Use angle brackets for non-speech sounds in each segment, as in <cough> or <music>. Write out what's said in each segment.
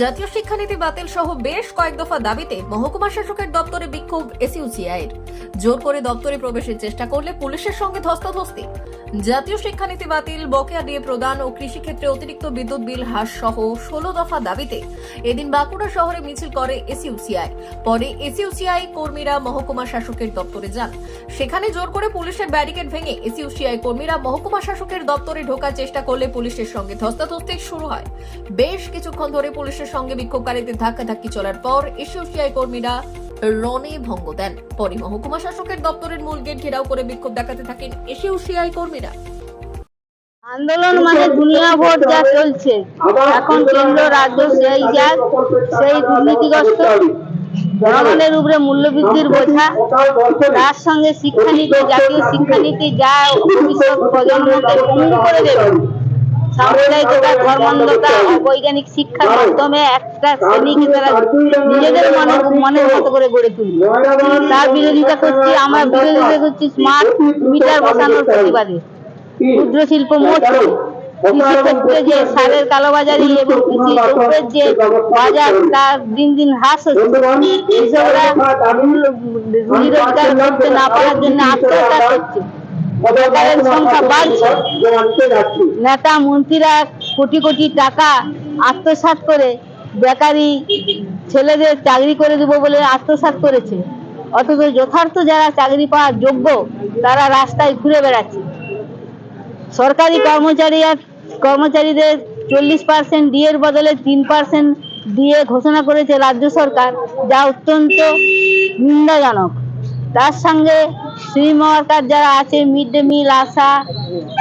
জাতীয় শিক্ষানীতি বাতিল সহ বেশ কয়েক দফা দাবিতে মহকুমা শাসকের দপ্তরে বিক্ষোভ এসইউসিআইয়ের। জোর করে দপ্তরে প্রবেশের চেষ্টা করলে পুলিশের সঙ্গে ধস্তাধস্তি। জাতীয় শিক্ষানীতি বাতিল, বকেয়া দিয়ে প্রদান ও কৃষিক্ষেত্রে অতিরিক্ত বিদ্যুৎ বিল হ্রাস সহ ষোলো দফা দাবিতে এদিন বাঁকুড়া শহরে মিছিল করে এসইউসিআই। পরে এসইউসিআই কর্মীরা মহকুমা শাসকের দপ্তরে যান। সেখানে জোর করে পুলিশের ব্যারিকেড ভেঙে এসইউসিআই কর্মীরা মহকুমা শাসকের দপ্তরে ঢোকার চেষ্টা করলে পুলিশের সঙ্গে ধস্তাধস্তি শুরু হয়। বেশ কিছুক্ষণ ধরে পুলিশের সঙ্গে বিক্ষোভকারীদের ধাক্কাধাক্কি চলার পর এসইউসিআই কর্মীরা রনে ভঙ্গ দেন। পরে মহকুমা শাসকের দপ্তরের মূল গেট ঘেরাও করে বিক্ষোভ দেখাতে থাকেন এসইউসিআই কর্মীরা। আন্দোলন মানে দুনিয়া ভোট যা চলছে। এখন কেন্দ্র, রাজ্য, সেই যা সেই দুর্নীতিগ্রস্ত। জনগণের উপরে মূল্যবৃদ্ধির বোঝা। তার সঙ্গে শিক্ষানীতি, জাতীয় শিক্ষানীতি যা ভবিষ্যৎ প্রজন্মকে পঙ্গু করে দেবে। সাম্প্রদায়িকতা ধর্মান্ধতা অবৈজ্ঞানিক শিক্ষার মাধ্যমে একটা শ্রেণীকে তারা নিজেদের মনে মনের মতো করে গড়ে তুলবে তার বিরোধিতা করছি, আমরা বিরোধিতা করছি স্মার্ট মিটার বসানোর প্রতিবাদে। ক্ষুদ্র শিল্প মোট কৃষিক্ষেত্রে যে সারের কালোবাজারি এবং কৃষি দ্রব্যের যে বাজার, তার দিন দিন হ্রাস হচ্ছে। কৃষকরা রুজি রোজগার করতে না পারার জন্য আত্মহত্যা করছে। বেকারের সংখ্যা বাড়ছে। নেতা মন্ত্রীরা কোটি কোটি টাকা আত্মসাৎ করে বেকারি ছেলেদের চাকরি করে দেবো বলে আত্মসাৎ করেছে। অথচ যথার্থ যারা চাকরি পাওয়ার যোগ্য তারা রাস্তায় ঘুরে বেড়াচ্ছে। সরকারি কর্মচারী আর কর্মচারীদের চল্লিশ পার্সেন্ট ডিএর বদলে তিন পার্সেন্ট দিয়ে ঘোষণা করেছে রাজ্য সরকার যা অত্যন্ত নিন্দাজনক। তার সঙ্গে শ্রীম ওয়ার্কার যারা আছে mid day meal ASHA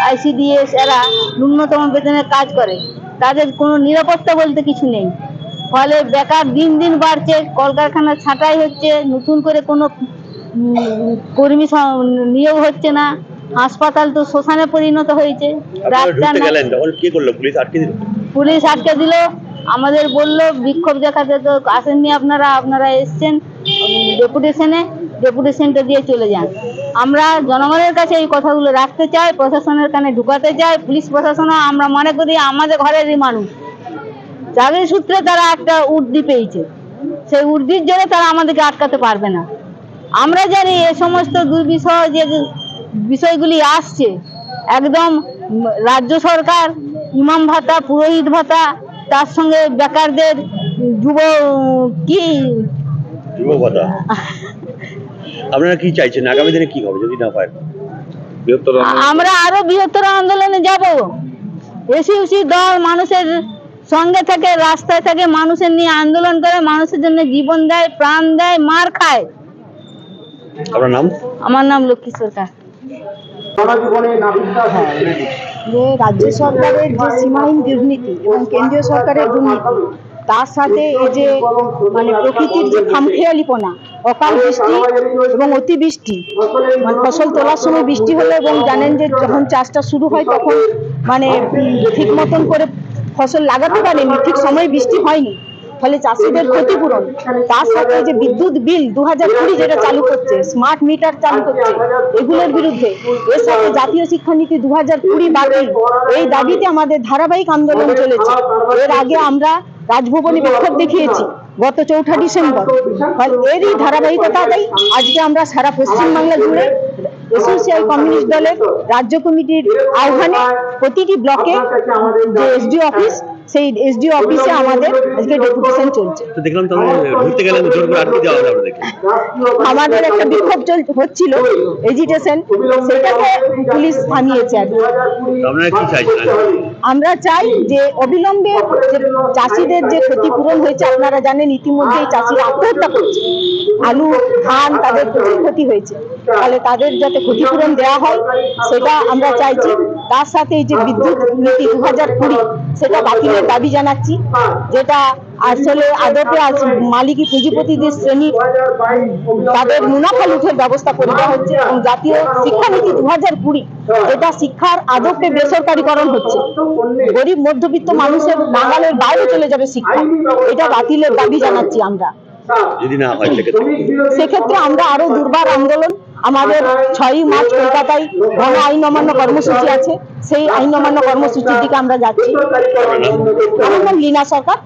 ICDS এরা ন্যূনতম বেতনে কাজ করে। তাদের কোনো নিরাপত্তা বলতে কিছু নেই। ফলে বেকার দিন দিন বাড়ছে কলকারখানা ছাঁটাই হচ্ছে নতুন করে কোনো কর্মী নিয়োগ হচ্ছে না। হাসপাতাল তো শ্মশানে পরিণত হয়েছে। পুলিশ আটকে দিল? আমাদের বলল বিক্ষোভ দেখাতে তো আসেননি আপনারা আপনারা এসছেন ডেপুটেশনে ডেপুটেশনটা দিয়ে চলে যান। আমরা জনগণের কাছে এই কথাগুলো রাখতে চাই প্রশাসনের কানে ঢুকাতে চাই পুলিশ প্রশাসনও আমরা মনে করি আমাদের ঘরেরই মানুষ। চাকরি সূত্রে তারা একটা উর্দি পেয়েছে সেই উর্দির জন্য তারা আমাদেরকে আটকাতে পারবে না। আমরা জানি এ সমস্ত দুর্বিষয় যে বিষয়গুলি আসছে একদম রাজ্য সরকার ইমাম ভাতা পুরোহিত ভাতা তার সঙ্গে বেকারদের যুব কি? যুব <laughs> আপনারা কি চাইছেন? আগামী দিনে কি হবে যদি না পায় বৃহত্তর আমরা আরও বৃহত্তর আন্দোলনে যাব। এসি উসি দল মানুষের সঙ্গে থেকে রাস্তায় থেকে মানুষের নিয়ে আন্দোলন করে মানুষের জন্য জীবন দেয় প্রাণ দেয় মার খায়। আপনার নাম? আমার নাম লক্ষ্মী সরকার। যে রাজ্য সরকারের যে সীমাহীন দুর্নীতি এবং কেন্দ্রীয় সরকারের দুর্নীতি তার সাথে এই যে মানে প্রকৃতির যে খামখেয়ালিপনা অকাল বৃষ্টি এবং অতিবৃষ্টি মানে ফসল তোলার সময় বৃষ্টি হলে এবং জানেন যে যখন চাষটা শুরু হয় তখন মানে ঠিক মতন করে ফসল লাগাতে পারেনি ঠিক সময় বৃষ্টি হয়নি। ফলে চাষিদের ক্ষতিপূরণ। তার সাথে যে বিদ্যুৎ বিল দু হাজার কুড়ি যেটা চালু করছে স্মার্ট মিটার চালু করছে এগুলোর বিরুদ্ধে এর সাথে জাতীয় শিক্ষানীতি দু হাজার কুড়ি বাতিল এই দাবিতে আমাদের ধারাবাহিক আন্দোলন চলেছে। এর আগে আমরা রাজভবনে বিক্ষোভ দেখিয়েছি। গত চৌঠা ডিসেম্বর। এরই ধারাবাহিকতাতেই আজকে আমরা সারা পশ্চিমবাংলা জুড়ে এসোসিয়াল কমিউনিস্ট দলের রাজ্য কমিটির আহ্বানে প্রতিটি ব্লকে যে এসডি অফিস সেই এসডি অফিসে আমাদের আজকে ডেপুটেশন চলছে। তো দেখলাম তখন ঘুরতে গেলেন জোর করে আটকে দেওয়া হলো আমাদের একটা বিক্ষোভ চল হচ্ছিল এজিটেশন সেটাকে পুলিশ থামিয়েছে আর কি। আপনারা কি চাইছেন? আমরা চাই যে অবিলম্বে চাষিদের যে ক্ষতিপূরণ হয়েছে, আপনারা জানেন ইতিমধ্যেই চাষিরা আত্মহত্যা করছে। আলু, ধান, তাদের প্রচুর ক্ষতি হয়েছে। ফলে তাদের যাতে ক্ষতিপূরণ দেওয়া হয় সেটা আমরা চাইছি। তার সাথে এই যে বিদ্যুৎ নীতি দু হাজার কুড়ি সেটা বাতিলের দাবি জানাচ্ছি যেটা আসলে আদতে আজ মালিকি পুঁজিপতিদের শ্রেণি তাদের মুনাফা লুঠের ব্যবস্থা করে দেওয়া হচ্ছে এবং জাতীয় শিক্ষানীতি দু হাজার কুড়ি এটা শিক্ষার আদপে বেসরকারীকরণ হচ্ছে। গরিব মধ্যবিত্ত মানুষের নাগালের বাইরে চলে যাবে শিক্ষা এটা বাতিলের দাবি জানাচ্ছি আমরা। সেক্ষেত্রে আমরা আরও দুর্বার আন্দোলন আমাদের ছয়ই মার্চ কলকাতায় গণ আইন অমান্য কর্মসূচি আছে। সেই আইন অমান্য কর্মসূচির দিকে আমরা যাচ্ছি। আমার নাম লীনা সরকার।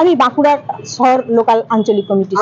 আমি বাঁকুড়ার শহর লোকাল আঞ্চলিক কমিটি